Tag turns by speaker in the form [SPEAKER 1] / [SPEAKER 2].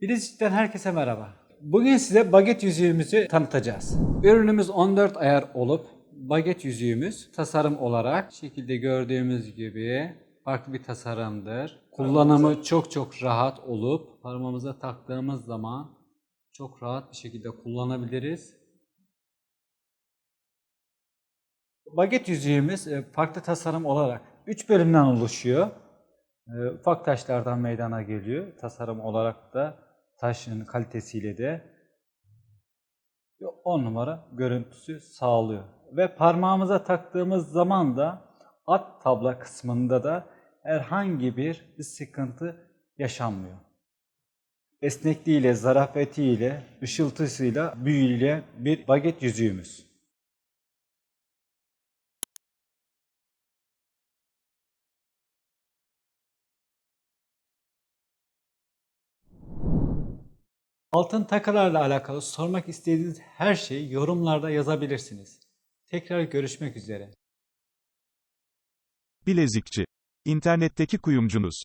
[SPEAKER 1] Bilezik'ten herkese merhaba. Bugün size baget yüzüğümüzü tanıtacağız. Ürünümüz 14 ayar olup baget yüzüğümüz tasarım olarak şekilde gördüğümüz gibi farklı bir tasarımdır. Kullanımı çok çok rahat olup parmağımıza taktığımız zaman çok rahat bir şekilde kullanabiliriz. Baget yüzüğümüz e, farklı tasarım olarak 3 bölümden oluşuyor. E, Ufak taşlardan meydana geliyor. Tasarım olarak da taşın kalitesiyle de 10 numara görüntüsü sağlıyor. Ve parmağımıza taktığımız zaman da alt tabla kısmında da herhangi bir sıkıntı yaşanmıyor. Esnekliğiyle, zarafetiyle, ışıltısıyla, büyüyle bir baget yüzüğümüz. Altın takılarla alakalı sormak istediğiniz her şeyi yorumlarda yazabilirsiniz. Tekrar görüşmek üzere.
[SPEAKER 2] Bilezikçi. İnternetteki kuyumcunuz.